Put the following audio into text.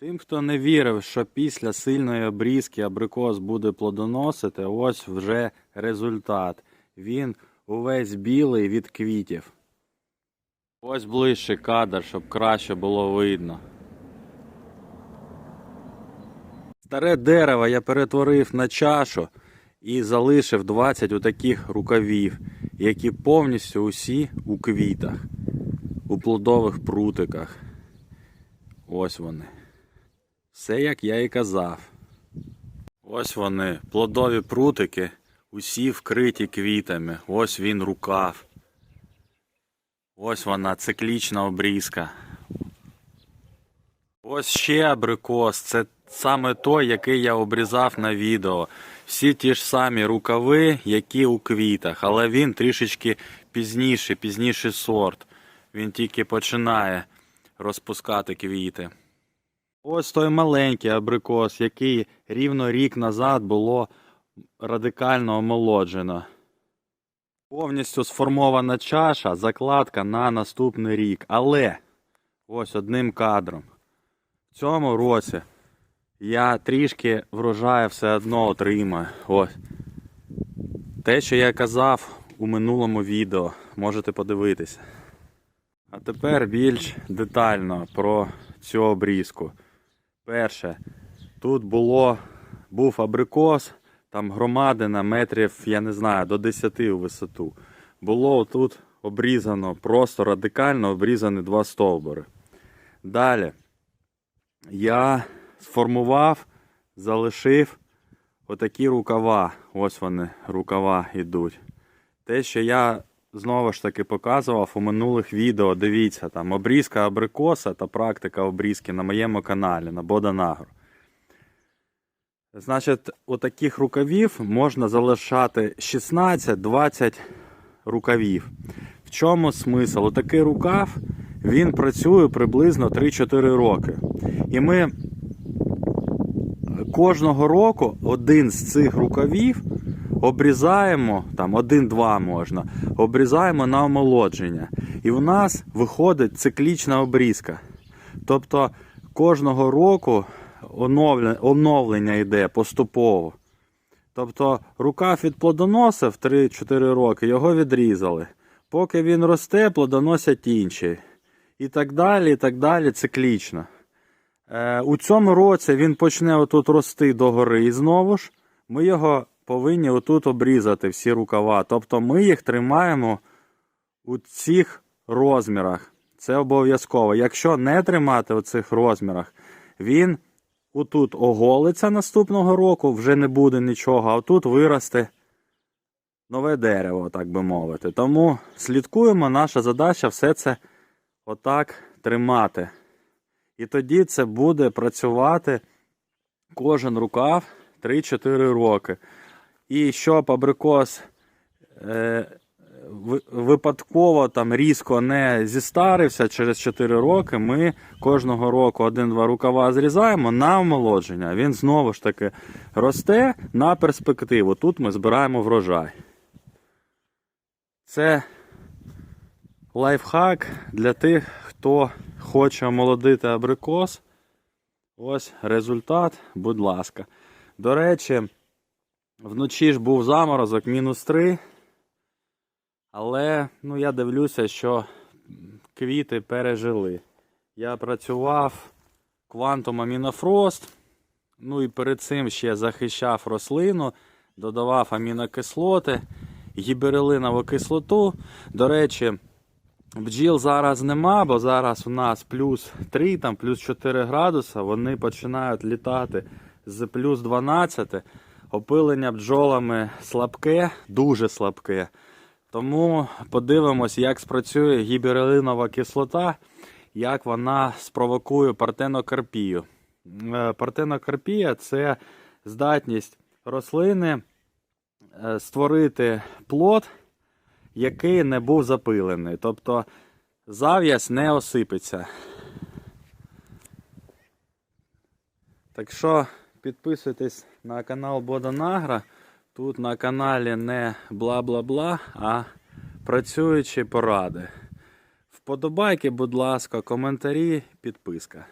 Тим, хто не вірив, що після сильної обрізки абрикос буде плодоносити, ось вже результат. Він увесь білий від квітів. Ось ближче кадр, щоб краще було видно. Старе дерево я перетворив на чашу і залишив 20 отаких рукавів, які повністю усі у квітах, у плодових прутиках. Ось вони. Все як я і казав. Ось вони, плодові прутики, усі вкриті квітами. Ось він рукав. Ось вона, циклічна обрізка. Ось ще абрикос. Це саме той, який я обрізав на відео. Всі ті ж самі рукави, які у квітах, але він трішечки пізніше, пізніший сорт. Він тільки починає розпускати квіти. Ось той маленький абрикос, який рівно рік назад було радикально омолоджено. Повністю сформована чаша, закладка на наступний рік. Але ось одним кадром. В цьому році я трішки врожаю все одно отримаю. Ось. Те, що я казав у минулому відео, можете подивитися. А тепер більш детально про цю обрізку. Перше, тут було, був абрикос, там громадина метрів, я не знаю, до 10 у висоту. Було тут обрізано, просто радикально обрізані два стовбури. Далі я сформував, залишив отакі рукава. Ось вони, рукава йдуть. Те, що я знову ж таки показував у минулих відео, дивіться, там обрізка абрикоса та практика обрізки на моєму каналі на Боданагро. Значить, отаких рукавів можна залишати 16-20 рукавів. В чому смисл? Отакий рукав він працює приблизно 3-4 роки. І ми кожного року один з цих рукавів обрізаємо, там один-два можна, обрізаємо на омолодження. І в нас виходить циклічна обрізка. Тобто кожного року оновлення, оновлення йде поступово. Тобто рукав від плодоносив 3-4 роки, його відрізали. Поки він росте, плодоносять інші. І так далі, і так далі, циклічно. Е, у цьому році він почне отут рости догори і знову ж ми його повинні отут обрізати, всі рукава. Тобто ми їх тримаємо у цих розмірах. Це обов'язково. Якщо не тримати у цих розмірах, він отут оголиться наступного року, вже не буде нічого, а тут виросте нове дерево, так би мовити. Тому слідкуємо, наша задача все це отак тримати. І тоді це буде працювати кожен рукав 3-4 роки. І щоб абрикос е, випадково там різко не зістарився через 4 роки, ми кожного року один-два рукава зрізаємо на омолодження. Він знову ж таки росте на перспективу. Тут ми збираємо врожай. Це лайфхак для тих, хто хоче омолодити абрикос. Ось результат, будь ласка. До речі, вночі ж був заморозок мінус 3. Але ну, я дивлюся, що квіти пережили. Я працював квантом амінофрост. Ну і перед цим ще захищав рослину, додавав амінокислоти, гіберелинову кислоту. До речі, бджіл зараз нема, бо зараз у нас плюс 3, там плюс 4 градуса. Вони починають літати з плюс 12. Опилення бджолами слабке, дуже слабке. Тому подивимось, як спрацює гіберелинова кислота, як вона спровокує партенокарпію. Е, Партенокарпія це здатність рослини е, створити плод, який не був запилений. Тобто зав'язь не осипеться. Так що підписуйтесь на канал Боданагра. Тут на каналі не бла-бла-бла, а працюючі поради. Вподобайки, будь ласка, коментарі, підписка.